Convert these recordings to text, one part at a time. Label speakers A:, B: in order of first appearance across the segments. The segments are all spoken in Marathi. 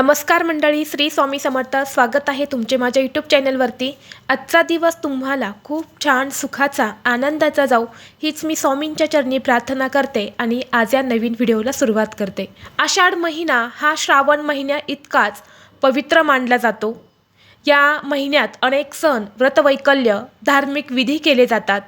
A: नमस्कार मंडळी श्री स्वामी समर्थ. स्वागत आहे तुमचे माझ्या यूट्यूब चॅनलवरती आजचा दिवस तुम्हाला खूप छान सुखाचा आनंदाचा जाऊ हीच मी स्वामींच्या चरणी प्रार्थना करते आणि आज या नवीन व्हिडिओला सुरुवात करते. आषाढ महिना हा श्रावण महिन्या इतकाच पवित्र मानला जातो. या महिन्यात अनेक सण व्रतवैकल्य धार्मिक विधी केले जातात.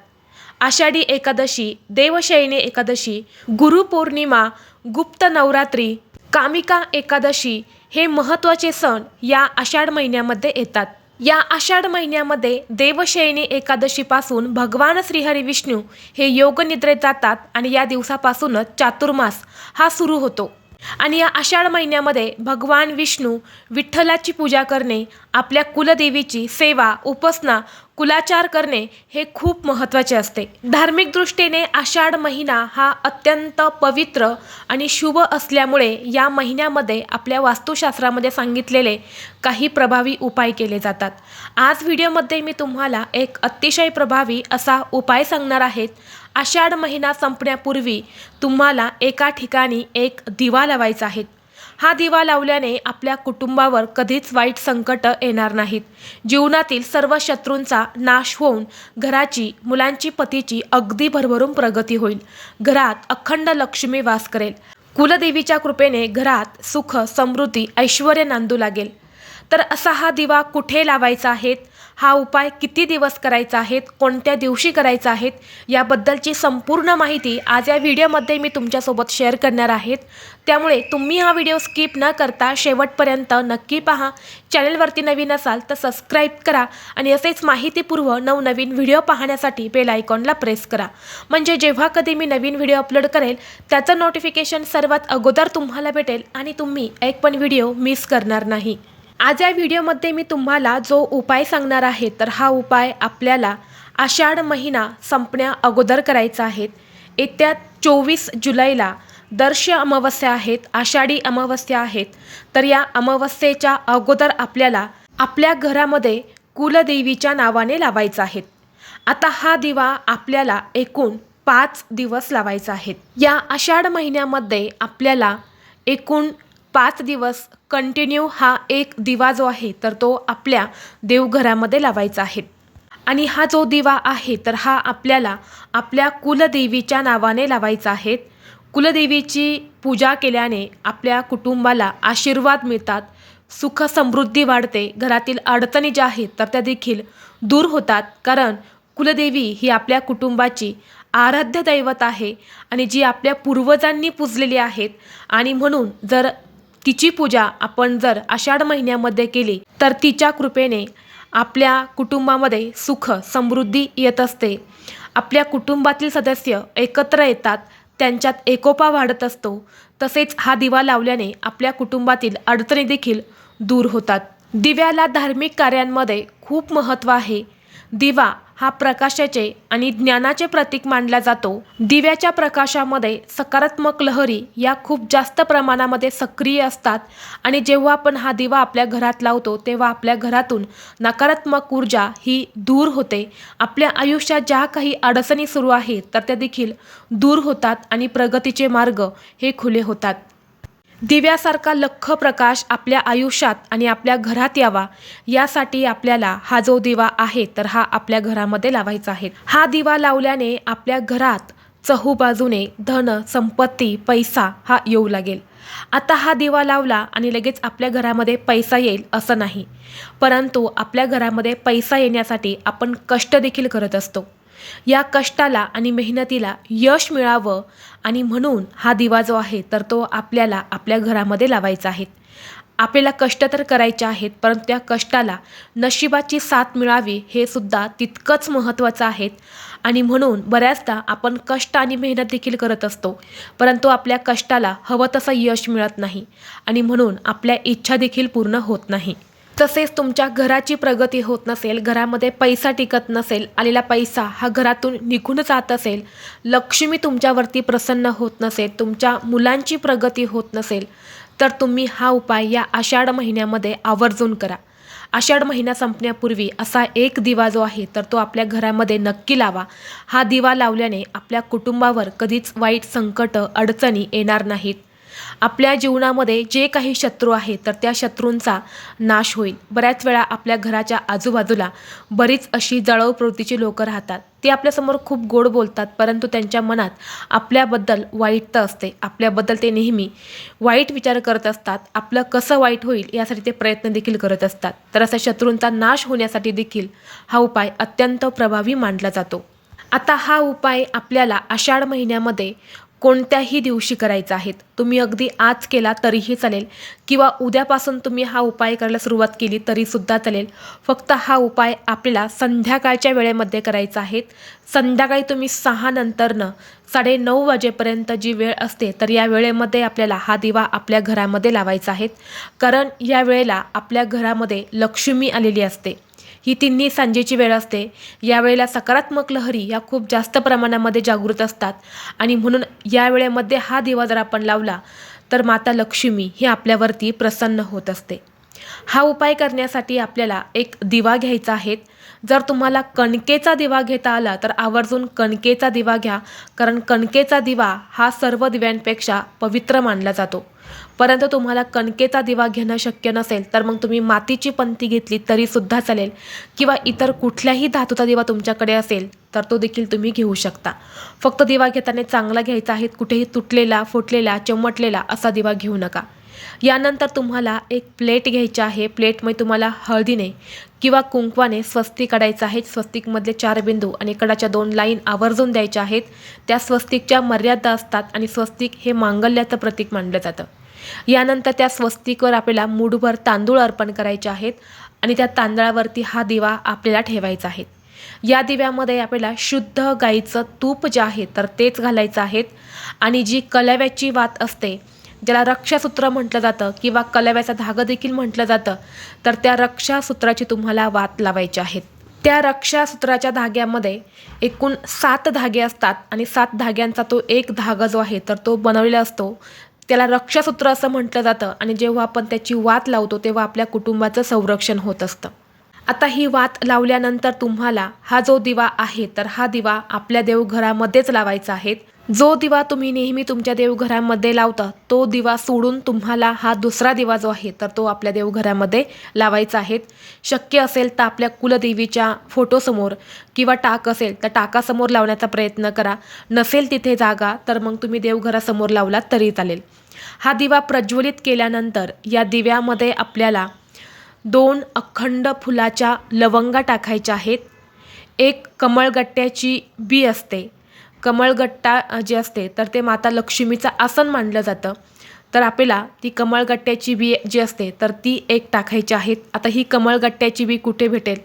A: आषाढी एकादशी देवशयनी एकादशी गुरुपौर्णिमा गुप्त नवरात्री कामिका एकादशी हे महत्त्वाचे सण या आषाढ महिन्यामध्ये येतात. या आषाढ महिन्यामध्ये देवशयनी एकादशीपासून भगवान श्रीहरी विष्णू हे योगनिद्रेत जातात आणि या दिवसापासूनच चातुर्मास हा सुरू होतो. आणि या आषाढ महिन्यामध्ये भगवान विष्णू विठ्ठलाची पूजा करणे आपल्या कुलदेवीची सेवा उपासना कुलाचार करणे हे खूप महत्त्वाचे असते. धार्मिक दृष्टीने आषाढ महिना हा अत्यंत पवित्र आणि शुभ असल्यामुळे या महिन्यामध्ये आपल्या वास्तुशास्त्रामध्ये सांगितलेले काही प्रभावी उपाय केले जातात. आज व्हिडिओमध्ये मी तुम्हाला एक अतिशय प्रभावी असा उपाय सांगणार आहेत आषाढ महिना संपण्यापूर्वी तुम्हाला एका ठिकाणी एक दिवा लावायचा आहे. हा दिवा लावल्याने आपल्या कुटुंबावर कधीच वाईट संकट येणार नाहीत. जीवनातील सर्व शत्रूंचा नाश होऊन घराची मुलांची पतीची अगदी भरभरून प्रगती होईल. घरात अखंड लक्ष्मी वास करेल. कुलदेवीच्या कृपेने घरात सुख समृद्धी ऐश्वर नांदू लागेल. तर असा हा दिवा कुठे लावायचा आहेत हा उपाय किती दिवस करायचा आहेत कोणत्या दिवशी करायचा आहेत याबद्दलची संपूर्ण माहिती आज या व्हिडिओमध्ये मी तुमच्यासोबत शेअर करणार आहेत. त्यामुळे तुम्ही हा व्हिडिओ स्किप न करता शेवटपर्यंत नक्की पहा. चॅनलवरती नवीन असाल तर सबस्क्राईब करा आणि असेच माहितीपूर्व नवनवीन व्हिडिओ पाहण्यासाठी बेल आयकॉनला प्रेस करा. म्हणजे जेव्हा कधी मी नवीन व्हिडिओ अपलोड करेल त्याचं नोटिफिकेशन सर्वात अगोदर तुम्हाला भेटेल आणि तुम्ही एक पण व्हिडिओ मिस करणार नाही. आज या व्हिडिओमध्ये मी तुम्हाला जो उपाय सांगणार आहे तर हा उपाय आपल्याला आषाढ महिना संपण्या अगोदर करायचा आहे. येत्या चोवीस जुलैला दर्श अमावस्या आहेत आषाढी अमावस्या आहेत. तर या अमावस्येच्या अगोदर आपल्याला आपल्या घरामध्ये कुलदेवीच्या नावाने लावायचा आहे. आता हा दिवा आपल्याला एकूण पाच दिवस लावायचा आहे. या आषाढ महिन्यामध्ये आपल्याला एकूण पाच दिवस कंटिन्यू हा एक दिवा जो आहे तर तो आपल्या देवघरामध्ये लावायचा आहे. आणि हा जो दिवा आहे तर हा आपल्याला आपल्या कुलदेवीच्या नावाने लावायचा आहे. कुलदेवीची पूजा केल्याने आपल्या कुटुंबाला आशीर्वाद मिळतात सुख समृद्धी वाढते घरातील अडचणी ज्या आहेत तर त्या देखील दूर होतात. कारण कुलदेवी ही आपल्या कुटुंबाची आराध्य दैवत आहे आणि जी आपल्या पूर्वजांनी पूजलेली आहेत. आणि म्हणून जर तिची पूजा आपण जर आषाढ महिन्यामध्ये केली तर तिच्या कृपेने आपल्या कुटुंबामध्ये सुख समृद्धी येत असते. आपल्या कुटुंबातील सदस्य एकत्र येतात त्यांच्यात एकोपा वाढत असतो. तसेच हा दिवा लावल्याने आपल्या कुटुंबातील अडचणी देखील दूर होतात. दिव्याला धार्मिक कार्यांमध्ये खूप महत्त्व आहे. दिवा हा प्रकाशाचे आणि ज्ञानाचे प्रतीक मानला जातो. दिव्याच्या प्रकाशामध्ये सकारात्मक लहरी या खूप जास्त प्रमाणामध्ये सक्रिय असतात आणि जेव्हा आपण हा दिवा आपल्या घरात लावतो तेव्हा आपल्या घरातून नकारात्मक ऊर्जा ही दूर होते. आपल्या आयुष्यात ज्या काही अडचणी सुरू आहेत तर त्या देखील दूर होतात आणि प्रगतीचे मार्ग हे खुले होतात. दिव्यासारखा लख्ख प्रकाश आपल्या आयुष्यात आणि आपल्या घरात यावा यासाठी आपल्याला हा जो दिवा आहे तर हा आपल्या घरामध्ये लावायचा आहे. हा दिवा लावल्याने आपल्या घरात चहूबाजूने धन संपत्ती पैसा हा येऊ लागेल. आता हा दिवा लावला आणि लगेच आपल्या घरामध्ये पैसा येईल असं नाही. परंतु आपल्या घरामध्ये पैसा येण्यासाठी आपण कष्ट देखील करत असतो. या कष्टाला आणि मेहनतीला यश मिळावं आणि म्हणून हा दिवा जो आहे तर तो आपल्याला आपल्या घरामध्ये लावायचा आहे. आपल्याला कष्ट तर करायचे आहेत परंतु त्या कष्टाला नशिबाची साथ मिळावी हे सुद्धा तितकंच महत्त्वाचं आहे. आणि म्हणून बऱ्याचदा आपण कष्ट आणि मेहनत देखील करत असतो परंतु आपल्या कष्टाला हवं तसं यश मिळत नाही आणि म्हणून आपल्या इच्छा देखील पूर्ण होत नाही. तसेच तुमच्या घराची प्रगती होत नसेल घरामध्ये पैसा टिकत नसेल आलेला पैसा हा घरातून निघून जात असेल लक्ष्मी तुमच्यावरती प्रसन्न होत नसेल तुमच्या मुलांची प्रगती होत नसेल तर तुम्ही हा उपाय या आषाढ महिन्यामध्ये आवर्जून करा. आषाढ महिना संपण्यापूर्वी असा एक दिवा जो आहे तर तो आपल्या घरामध्ये नक्की लावा. हा दिवा लावल्याने आपल्या कुटुंबावर कधीच वाईट संकट अडचणी येणार नाहीत. आपल्या जीवनामध्ये जे काही शत्रू आहेत तर त्या शत्रूंचा नाश होईल. बऱ्याच वेळा आपल्या घराच्या आजूबाजूला बरीच अशी जळव प्रवृत्तीची लोकं राहतात. ते आपल्यासमोर खूप गोड बोलतात परंतु त्यांच्या मनात आपल्याबद्दल वाईट तर असते. आपल्याबद्दल ते नेहमी वाईट विचार करत असतात. आपलं कसं वाईट होईल यासाठी ते प्रयत्न देखील करत असतात. तर असा शत्रूंचा नाश होण्यासाठी देखील हा उपाय अत्यंत प्रभावी मानला जातो. आता हा उपाय आपल्याला आषाढ महिन्यामध्ये कोणत्याही दिवशी करायचा आहेत. तुम्ही अगदी आज केला तरीही चालेल. किंवा उद्यापासून तुम्ही हा उपाय करायला सुरुवात केली तरीसुद्धा चालेल. फक्त हा उपाय आपल्याला संध्याकाळच्या वेळेमध्ये करायचा आहे. संध्याकाळी तुम्ही सहा नंतरनं साडेनऊ वाजेपर्यंत जी वेळ असते तर या वेळेमध्ये आपल्याला हा दिवा आपल्या घरामध्ये लावायचा आहे. कारण या वेळेला आपल्या घरामध्ये लक्ष्मी आलेली असते. ही तिन्ही सांजेची वेळ असते. यावेळेला सकारात्मक लहरी या खूप जास्त प्रमाणामध्ये जागृत असतात. आणि म्हणून या वेळेमध्ये हा दिवा जर आपण लावला तर माता लक्ष्मी ही आपल्यावरती प्रसन्न होत असते. हा उपाय करण्यासाठी आपल्याला एक दिवा घ्यायचा आहे. जर तुम्हाला कणकेचा दिवा घेता आला तर आवर्जून कणकेचा दिवा घ्या. कारण कणकेचा दिवा हा सर्व दिव्यांपेक्षा पवित्र मानला जातो. परंतु तुम्हाला कणकेचा दिवा घेणं शक्य नसेल तर मग तुम्ही मातीची पंती घेतली तरीसुद्धा चालेल. किंवा इतर कुठल्याही धातूचा दिवा तुमच्याकडे असेल तर तो देखील तुम्ही घेऊ शकता. फक्त दिवा घेताना चांगला घ्यायचा आहे कुठेही तुटलेला फुटलेला चमटलेला असा दिवा घेऊ नका. यानंतर तुम्हाला एक प्लेट घ्यायची आहे. प्लेटमध्ये तुम्हाला हळदीने किंवा कुंकवाने स्वस्तिक काढायचं आहे. स्वस्तिकमधले चार बिंदू आणि कडाच्या दोन लाईन आवर्जून द्यायच्या आहेत. त्या स्वस्तिकच्या मर्यादा असतात आणि स्वस्तिक हे मांगल्याचं प्रतीक मानलं जातं. यानंतर त्या स्वस्तिकवर आपल्याला मूठभर तांदूळ अर्पण करायचे आहेत आणि त्या तांदळावरती हा दिवा आपल्याला ठेवायचा आहे. या दिव्यामध्ये आपल्याला शुद्ध गाईचं तूप जे आहे तर तेच घालायचं आहेत आणि जी कलव्याची वात असते ज्याला रक्षासूत्र म्हटलं जातं किंवा कलव्याचा धागा देखील म्हटलं जातं तर त्या रक्षासूत्राची तुम्हाला वात लावायची आहेत. त्या रक्षासूत्राच्या धाग्यामध्ये एकूण सात धागे असतात आणि सात धाग्यांचा तो एक धागा जो आहे तर तो बनवलेला असतो. त्याला रक्षासूत्र असं म्हटलं जातं आणि जेव्हा आपण त्याची वात लावतो तेव्हा आपल्या कुटुंबाचं संरक्षण होत असतं. आता ही वात लावल्यानंतर तुम्हाला हा जो दिवा आहे तर हा दिवा आपल्या देवघरामध्येच लावायचा आहे. जो दिवा तुम्ही नेहमी तुमच्या देवघरामध्ये लावता तो दिवा सोडून तुम्हाला हा दुसरा दिवा जो आहे तर तो आपल्या देवघरामध्ये लावायचा आहे. शक्य असेल तर आपल्या कुलदेवीच्या फोटोसमोर किंवा टाक असेल तर टाकासमोर लावण्याचा प्रयत्न करा. नसेल तिथे जागा तर मग तुम्ही देवघरासमोर लावलात तरी चालेल. हा दिवा प्रज्वलित केल्यानंतर या दिव्यामध्ये आपल्याला दोन अखंड फुलाच्या लवंगा टाकायच्या आहेत. एक कमळगट्ट्याची बी असते कमळगट्टा जे असते तर ते माता लक्ष्मीचं आसन मानलं जातं. तर आपल्याला ती कमळगट्ट्याची बी जी असते तर ती एक टाकायची आहेत आता ही कमळगट्ट्याची बी कुठे भेटेल?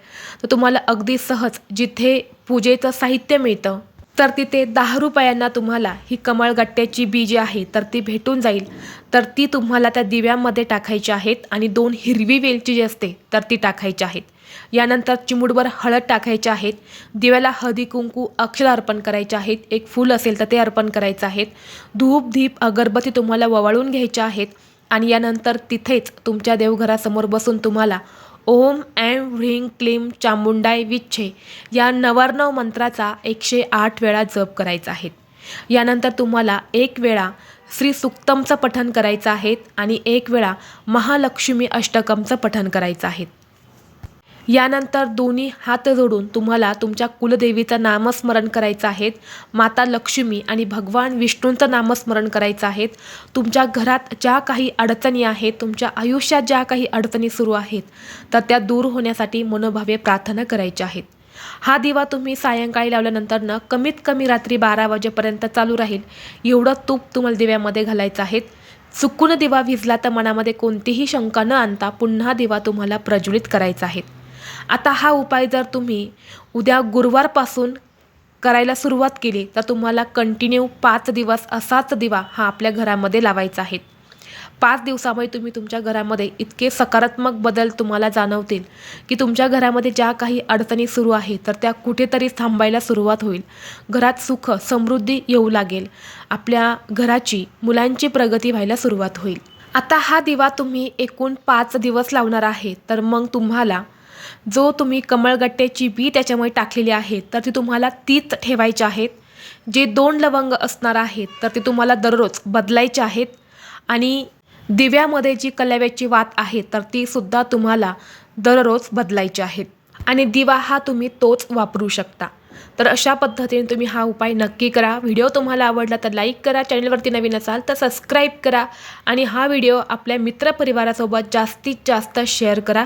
A: तर तुम्हाला अगदी सहज जिथे पूजेचं साहित्य मिळतं तर तिथे दहा रुपयांना तुम्हाला ही कमळगट्ट्याची बी जी आहे तर ती भेटून जाईल. तर ती तुम्हाला त्या दिव्यामध्ये टाकायची आहेत आणि दोन हिरवी वेलची जी असते तर ती टाकायची आहेत. यानंतर चिमुडवर हळद टाकायचे आहेत. दिव्याला हळदी कुंकू अक्षर अर्पण करायचे आहेत. एक फूल असेल तर ते अर्पण करायचं आहेत. धूप दीप अगरबत्ती तुम्हाला ववाळून घ्यायच्या आहेत. आणि यानंतर तिथेच तुमच्या देवघरासमोर बसून तुम्हाला ओम ऐं ह्रीं क्लीम चामुंडाय विच्छे या नवार्णव मंत्राचा एकशे आठ वेळा जप करायचा आहे. यानंतर तुम्हाला एक वेळा श्री सुक्तमचं पठण करायचं आहे आणि एक वेळा महालक्ष्मी अष्टकमचं पठण करायचं आहे. यानंतर दोन्ही हात जोडून तुम्हाला तुमच्या कुलदेवीचं नामस्मरण करायचं आहे. माता लक्ष्मी आणि भगवान विष्णूंचं नामस्मरण करायचं आहे. तुमच्या घरात ज्या काही अडचणी आहेत तुमच्या आयुष्यात ज्या काही अडचणी सुरू आहेत तर त्या दूर होण्यासाठी मनोभावे प्रार्थना करायच्या आहेत. हा दिवा तुम्ही सायंकाळी लावल्यानंतर ना कमीत कमी रात्री बारा वाजेपर्यंत चालू राहील. एवढं तूप तुम्हाला दिव्यामध्ये घालायचं आहे. चुकून दिवा भिजला तर मनामध्ये कोणतीही शंका न आणता पुन्हा दिवा तुम्हाला प्रज्वलित करायचा आहे. आता हा उपाय जर तुम्ही उद्या गुरुवारपासून करायला सुरुवात केली तर तुम्हाला कंटिन्यू पाच दिवस असाच दिवा हा आपल्या घरामध्ये लावायचा आहे. पाच दिवसामध्ये तुम्ही तुमच्या घरामध्ये इतके सकारात्मक बदल तुम्हाला जाणवतील की तुमच्या घरामध्ये ज्या काही अडचणी सुरू आहेत तर त्या कुठेतरी थांबायला सुरुवात होईल. घरात सुख समृद्धी येऊ लागेल. आपल्या घराची मुलांची प्रगती व्हायला सुरुवात होईल. आता हा दिवा तुम्ही एकूण पाच दिवस लावणार आहे तर मग तुम्हाला जो तुम्ही कमळगट्ट्याची बी त्याच्यामुळे टाकलेली आहे तर ती तुम्हाला तीच ठेवायची आहेत. जे दोन लवंग असणार आहेत तर ते तुम्हाला दररोज बदलायचे आहेत. आणि दिव्यामध्ये जी कलाव्याची वात आहे तर ती सुद्धा तुम्हाला दररोज बदलायची आहेत. आणि दिवा हा तुम्ही तोच वापरू शकता. तर अशा पद्धतीने तुम्ही हा उपाय नक्की करा. व्हिडिओ तुम्हाला आवडला तर लाईक करा चॅनलवरती नवीन असाल तर सबस्क्राईब करा. आणि हा व्हिडिओ आपल्या मित्रपरिवारासोबत जास्तीत जास्त शेअर करा.